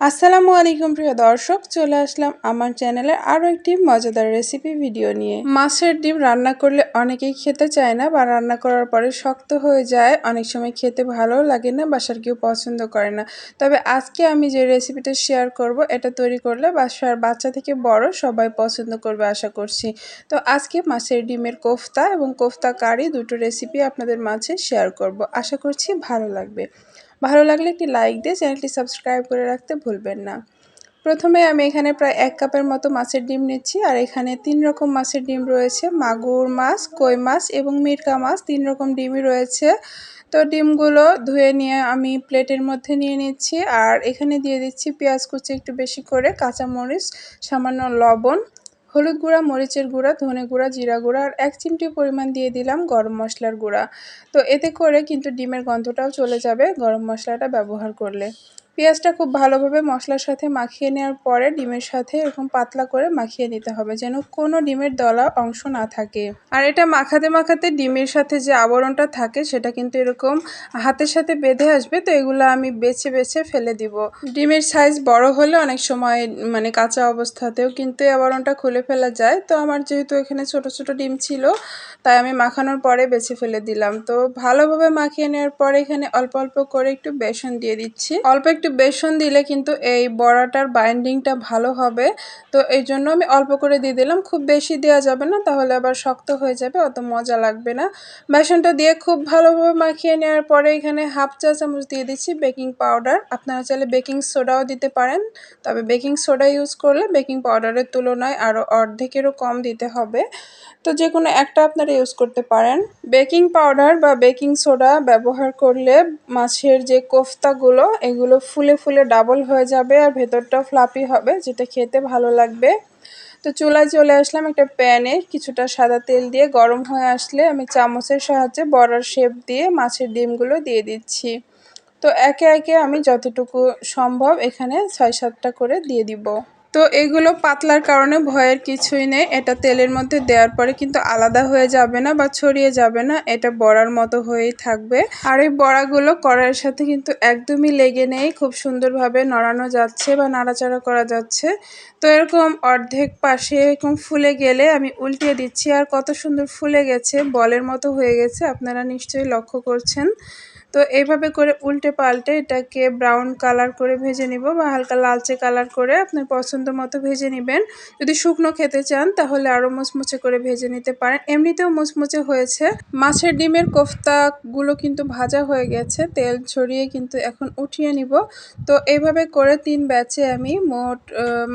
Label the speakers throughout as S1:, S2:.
S1: আসসালামু আলাইকুম, প্রিয় দর্শক। চলে আসলাম আমার চ্যানেলে আরও একটি মজাদার রেসিপি ভিডিও নিয়ে। মাছের ডিম রান্না করলে অনেকেই খেতে চায় না বা রান্না করার পরে শক্ত হয়ে যায়। অনেক সময় খেতে ভালো লাগে না, বাসার কেউ পছন্দ করে না। তবে আজকে আমি যে রেসিপিটা শেয়ার করব, এটা তৈরি করলে বাসার বাচ্চা থেকে বড় সবাই পছন্দ করবে আশা করছি। তো আজকে মাছের ডিমের কোফতা এবং কোফতা কারি দুটো রেসিপি আপনাদের মাঝে শেয়ার করব। আশা করছি ভালো লাগবে। ভালো লাগলে একটি লাইক দিয়ে চ্যানেলটি সাবস্ক্রাইব করে রাখতে ভুলবেন না। প্রথমে আমি এখানে প্রায় এক কাপের মতো মাছের ডিম নিচ্ছি আর এখানে তিন রকম মাছের ডিম রয়েছে। মাগুর মাছ, কই মাছ এবং মিরকা মাছ তিন রকম ডিমই রয়েছে। তো ডিমগুলো ধুয়ে নিয়ে আমি প্লেটের মধ্যে নিয়ে নিচ্ছি আর এখানে দিয়ে দিচ্ছি পেঁয়াজ কুচি একটু বেশি করে, কাঁচামরিচ, সামান্য লবণ হলুদ গুঁড়া, মরিচের গুঁড়া, ধনে গুঁড়া, জিরা গুঁড়া আর এক চিমটি পরিমাণ দিয়ে দিলাম গরম মশলার গুঁড়া। তো এতে করে কিন্তু ডিমের গন্ধটাও চলে যাবে গরম মশলাটা ব্যবহার করলে। পেঁয়াজটা খুব ভালোভাবে মশলার সাথে মাখিয়ে নেওয়ার পরে ডিমের সাথে এরকম পাতলা করে মাখিয়ে নিতে হবে, যেন কোনো ডিমের দলা অংশ না থাকে। আর এটা মাখাতে মাখাতে ডিমের সাথে যে আবরণটা থাকে, সেটা কিন্তু এরকম হাতের সাথে বেঁধে আসবে, তো এগুলো আমি বেছে বেছে ফেলে দিব। ডিমের সাইজ বড় হলে অনেক সময় মানে কাঁচা অবস্থাতেও কিন্তু আবরণটা খুলে ফেলা যায়। তো আমার যেহেতু এখানে ছোট ছোট ডিম ছিল, তাই আমি মাখানোর পরে বেছে ফেলে দিলাম। তো ভালোভাবে মাখিয়ে নেওয়ার পরে এখানে অল্প অল্প করে একটু বেসন দিয়ে দিচ্ছি। অল্প একটু একটু বেসন দিলে কিন্তু এই বড়াটার বাইন্ডিংটা ভালো হবে। তো এই জন্য আমি অল্প করে দিয়ে দিলাম। খুব বেশি দেওয়া যাবে না, তাহলে আবার শক্ত হয়ে যাবে, অত মজা লাগবে না। বেসনটা দিয়ে খুব ভালোভাবে মাখিয়ে নেওয়ার পরে এখানে হাফ চা চামচ দিয়ে দিচ্ছি বেকিং পাউডার। আপনারা চাইলে বেকিং সোডাও দিতে পারেন, তবে বেকিং সোডা ইউজ করলে বেকিং পাউডারের তুলনায় আরও অর্ধেকেরও কম দিতে হবে। তো যে কোনো একটা আপনারা ইউজ করতে পারেন। বেকিং পাউডার বা বেকিং সোডা ব্যবহার করলে মাছের যে কোফতাগুলো, এগুলো ফুলে ফুলে ডাবল হয়ে যাবে আর ভেতরটাও ফ্লাপি হবে, যেটা খেতে ভালো লাগবে। তো চুলায় চলে আসলাম একটা প্যানে কিছুটা সাদা তেল দিয়ে গরম হয়ে আসলে আমি চামচের সাহায্যে বড়ার শেপ দিয়ে মাছের ডিমগুলো দিয়ে দিচ্ছি। তো একে একে আমি যতটুকু সম্ভব এখানে ছয় সাতটা করে দিয়ে দিব। তো এগুলো পাতলার কারণে ভয়ের কিছুই নেই। এটা তেলের মধ্যে দেওয়ার পরে কিন্তু আলাদা হয়ে যাবে না বা ছড়িয়ে যাবে না। এটা বড়ার মতো হয়েই থাকবে। আর এই বড়াগুলো কড়াইয়ের সাথে কিন্তু একদমই লেগে নেই। খুব সুন্দরভাবে নড়ানো যাচ্ছে বা নাড়াচাড়া করা যাচ্ছে। তো এরকম অর্ধেক পাশে এরকম ফুলে গেলে আমি উল্টিয়ে দিচ্ছি। আর কত সুন্দর ফুলে গেছে, বলের মতো হয়ে গেছে। আপনারা নিশ্চয়ই লক্ষ্য করছেন। তো এইভাবে করে উল্টে পাল্টে এটাকে ব্রাউন কালার করে ভেজে নিব বা হালকা লালচে কালার করে আপনার পছন্দ মতো ভেজে নেবেন। যদি শুকনো খেতে চান তাহলে আরও মুচমুচে করে ভেজে নিতে পারেন। এমনিতেও মুচমুচে হয়েছে। মাছের ডিমের কোফতাগুলো কিন্তু ভাজা হয়ে গেছে। তেল ছড়িয়ে কিন্তু এখন উঠিয়ে নিব। তো এইভাবে করে তিন ব্যাচে আমি মোট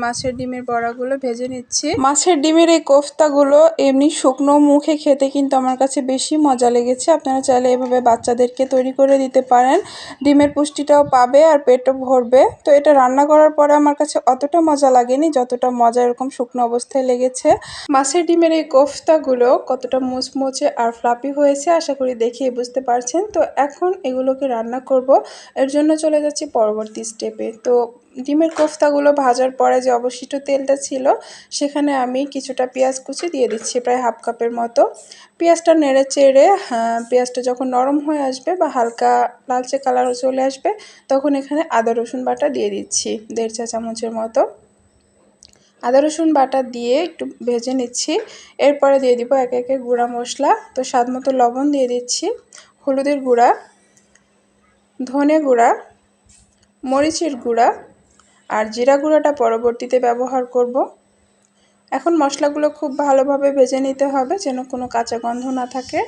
S1: মাছের ডিমের বড়াগুলো ভেজে নিচ্ছি। মাছের ডিমের এই কোফতাগুলো এমনি শুকনো মুখে খেতে কিন্তু আমার কাছে বেশি মজা লেগেছে। আপনারা চাইলে এভাবে বাচ্চাদেরকে তৈরি করে করে দিতে পারেন। ডিমের পুষ্টিটাও পাবে আর পেটও ভরবে। তো এটা রান্না করার পরে আমার কাছে অতটা মজা লাগেনি, যতটা মজা এরকম শুকনো অবস্থায় লেগেছে। মাছের ডিমের এই কোফতাগুলো কতটা মুচমুচে আর ফ্লাপি হয়েছে আশা করি দেখিয়ে বুঝতে পারছেন। তো এখন এগুলোকে রান্না করব। এর জন্য চলে যাচ্ছি পরবর্তী স্টেপে তো ডিমের কোফতাগুলো ভাজার পরে যে অবশিষ্ট তেলটা ছিল সেখানে আমি কিছুটা পেঁয়াজ কুচি দিয়ে দিচ্ছি প্রায় হাফ কাপের মতো। পেঁয়াজটা নেড়ে চেড়ে হ্যাঁ, পেঁয়াজটা যখন নরম হয়ে আসবে বা হালকা লালচে কালার চলে আসবে তখন এখানে আদা রসুন বাটা দিয়ে দিচ্ছি দেড় চা চামচের মতো। আদা রসুন বাটা দিয়ে একটু ভেজে নিচ্ছি এরপরে দিয়ে দিব একে একে গুঁড়া মশলা। তো স্বাদ মতো লবণ দিয়ে দিচ্ছি হলুদের গুঁড়া ধনে গুঁড়া মরিচের গুঁড়া আর জিরা গুঁড়োটা পরবর্তীতে ব্যবহার করব। এখন মশলাগুলো খুব ভালোভাবে ভেজে নিতে হবে যেন কোনো কাঁচা গন্ধ না থাকে।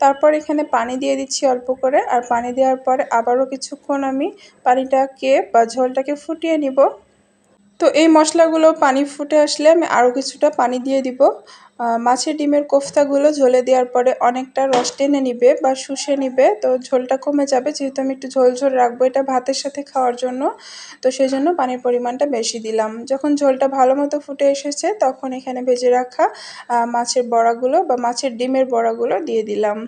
S1: তারপর এখানে পানি দিয়ে দিচ্ছি অল্প করে আর পানি দেওয়ার পরে আবারও কিছুক্ষণ আমি পানিটাকে বা ঝোলটাকে ফুটিয়ে নিব। তো এই মশলাগুলো পানি ফুটে আসলে আমি আরও কিছুটা পানি দিয়ে দিব। মাছের ডিমের কোফতাগুলো ঝোলে দেওয়ার পরে অনেকটা রস টেনে নিবে বা শুষে নিবে, তো ঝোলটা কমে যাবে। যেহেতু আমি একটু ঝোল ঝোল রাখব এটা ভাতের সাথে খাওয়ার জন্য, তো সেই জন্য পানির পরিমাণটা বেশি দিলাম। যখন ঝোলটা ভালো মতো ফুটে এসেছে তখন এখানে ভেজে রাখা মাছের বড়াগুলো বা মাছের ডিমের বড়াগুলো দিয়ে দিলাম।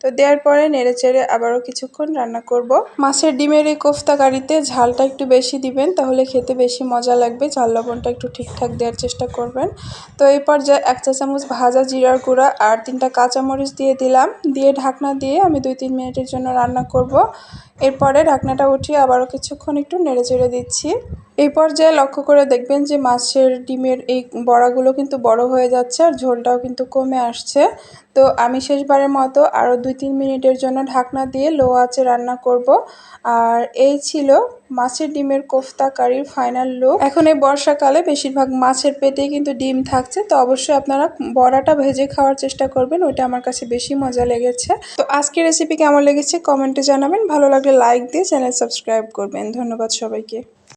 S1: তো দেওয়ার পরে নেড়ে চেড়ে আবারও কিছুক্ষণ রান্না করব। মাছের ডিমের এই কোফতা কারিতে ঝালটা একটু বেশি দিবেন, তাহলে খেতে বেশি মজা লাগবে। ঝাল লবণটা একটু ঠিকঠাক দেওয়ার চেষ্টা করবেন। তো এই পর্যায়ে এক চা চামচ ভাজা জিরার গুঁড়া আর তিনটা কাঁচামরিচ দিয়ে দিলাম। দিয়ে ঢাকনা দিয়ে আমি দুই তিন মিনিটের জন্য রান্না করব। এরপরে ঢাকনাটা উঠিয়ে আবারও কিছুক্ষণ একটু নেড়ে চেড়ে দিচ্ছি। এই পর্যায়ে লক্ষ্য করে দেখবেন যে মাছের ডিমের এই বড়াগুলো কিন্তু বড় হয়ে যাচ্ছে আর ঝোলটাও কিন্তু কমে আসছে। তো আমি শেষবারের মতো আরও দুই তিন মিনিটের জন্য ঢাকনা দিয়ে লো আঁচে রান্না করব। আর এই ছিল মাছের ডিমের কোফতা কারির ফাইনাল লুক এখন এই বর্ষাকালে বেশিরভাগ মাছের পেটে কিন্তু ডিম থাকছে, তো অবশ্যই আপনারা বড়াটা ভেজে খাওয়ার চেষ্টা করবেন, ওইটা আমার কাছে বেশি মজা লেগেছে। তো আজকের রেসিপি কেমন লেগেছে? কমেন্টে জানাবেন, ভালো লাগলে লাইক দিয়ে চ্যানেল সাবস্ক্রাইব করবেন। ধন্যবাদ সবাইকে।